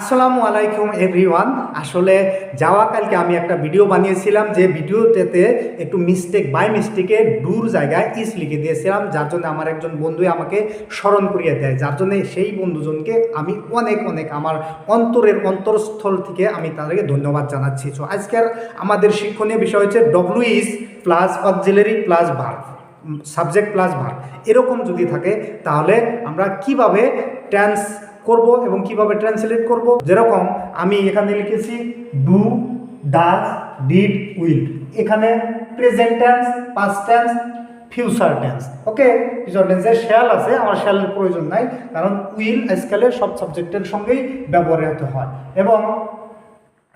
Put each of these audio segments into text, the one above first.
আসসালামু আলাইকুম এভরিওয়ান। আসলে যাওয়া কালকে আমি একটা ভিডিও বানিয়েছিলাম যে ভিডিওটাতে একটু মিস্টেক বাই মিস্টেকে দূর জায়গায় ইস লিখে দিয়েছিলাম, যার জন্য আমার একজন বন্ধু আমাকে স্মরণ করিয়ে দেয়। যার জন্য সেই বন্ধুজনকে আমি অনেক অনেক আমার অন্তরের অন্তরস্থল থেকে আমি তাদেরকে ধন্যবাদ জানাচ্ছি। সো আজকের আমাদের শিক্ষণীয় বিষয় হচ্ছে W is plus auxiliary plus verb subject plus verb এরকম যদি থাকে, তাহলে আমরা কীভাবে ট্রান্স করব এবং কীভাবে ট্রান্সলেট করব? যেরকম আমি এখানে লিখেছি ডু ডাজ ডিড উইল এখানে present tense past tense future tense okay future টেন্সে শ্যাল আছে, আমার শ্যালের প্রয়োজন নাই, কারণ উইল আজকালের সব সাবজেক্টের সঙ্গেই ব্যবহৃত হয়। এবং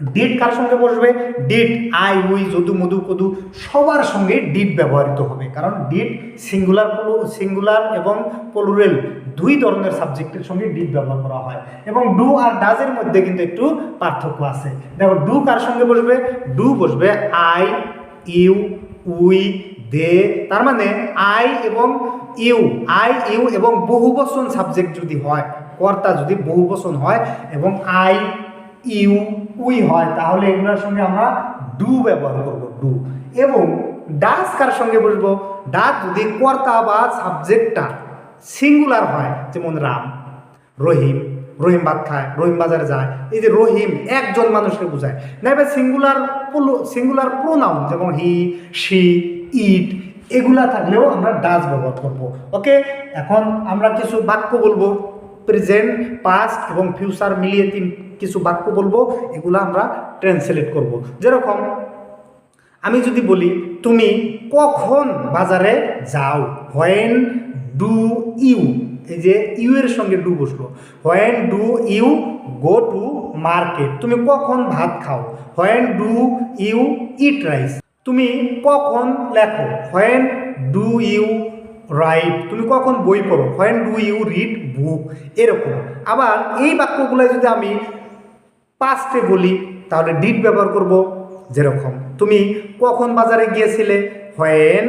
ডিড কার সঙ্গে বসবে? Did I we Jadu, Madhu, Kadu, সবার সঙ্গে ডিড ব্যবহৃত হবে। কারণ ডিড সিঙ্গুলার সিঙ্গুলার এবং পলুরেল দুই ধরনের সাবজেক্টের সঙ্গে ডিড ব্যবহার করা হয়। এবং ডু আর ডাজের মধ্যে কিন্তু একটু পার্থক্য আছে। দেখো ডু কার সঙ্গে বসবে? ডু বসবে আই ইউ উই দে তার মানে আই এবং ইউ আই ইউ এবং বহুবচন সাবজেক্ট যদি হয়, কর্তা যদি বহুবচন হয় এবং আই ইউ, উই হয়, তাহলে এগুলোর সঙ্গে আমরা ডু ব্যবহার করব, ডু। এবং ডাস কার সঙ্গে বসবো? ডাক যদি কর্তা বা সাবজেক্টটা সিঙ্গুলার হয়, যেমন রাম, রহিম রহিম ভাত খায়, রহিম বাজারে যায়, এই যে রহিম একজন মানুষকে বোঝায়। না এবার সিঙ্গুলার সিঙ্গুলার প্রোনাউন, যেমন হি, শি, ইট, এগুলা থাকলেও আমরা ডাস ব্যবহার করব। ওকে, এখন আমরা কিছু বাক্য বলব। প্রেজেন্ট পাস্ট এবং ফিউচার মিলিয়ে তিন কিছু বাক্য বলব, এগুলো আমরা ট্রান্সলেট করব। যেরকম, আমি যদি বলি, তুমি কখন বাজারে যাও? হোয়েন ডু ইউ এই যে ইউ এর সঙ্গে ডু বসল। When do you go to market তুমি কখন ভাত খাও? When do you eat rice তুমি কখন লেখো? হোয়েন ডু ইউ রাইট তুমি কখন বই পড়ো? When do you read book এরকম। আবার এই বাক্যগুলো যদি আমি পাস্টে বলি, তাহলে ডিড ব্যবহার করব যেরকম। তুমি কখন বাজারে গিয়েছিলে? When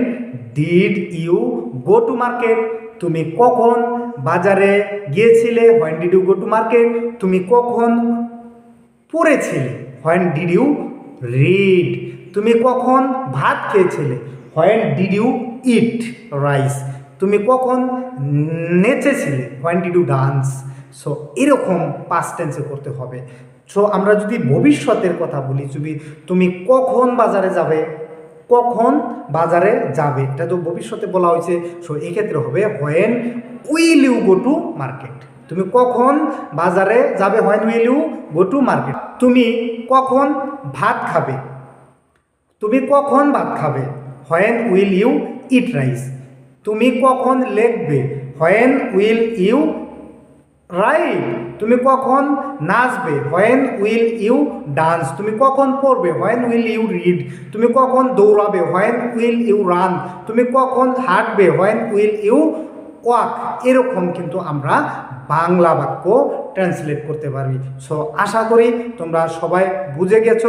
did you go to market তুমি কখন বাজারে গিয়েছিলে? When did you go to market তুমি কখন পড়েছিলে? হোয়েন ডিড ইউ রিড তুমি কখন ভাত খেয়েছিলে? When did you eat rice তুমি কখন নেচেছিলে? When did you dance so এরকম পাস্ট টেন্সে করতে হবে। সো আমরা যদি ভবিষ্যতের কথা বলি, যদি তুমি কখন বাজারে যাবে? কখন বাজারে যাবে? এটা তো ভবিষ্যতে বলা হয়েছে। সো এক্ষেত্রে হবে when will you go to market তুমি কখন বাজারে যাবে? When will you go to market তুমি কখন ভাত খাবে? তুমি কখন ভাত খাবে? When will you eat rice তুমি কখন লিখবে? হোয়েন উইল ইউ রাইট তুমি কখন নাচবে? হোয়েন উইল ইউ ডান্স তুমি কখন পড়বে? হোয়েন উইল ইউ রিড তুমি কখন দৌড়াবে? হোয়েন উইল ইউ রান তুমি কখন হাঁটবে? হোয়েন উইল ইউ ওয়াক এরকম কিন্তু আমরা বাংলা বাক্য ট্রান্সলেট করতে পারবি সো আশা করি তোমরা সবাই বুঝে গেছো।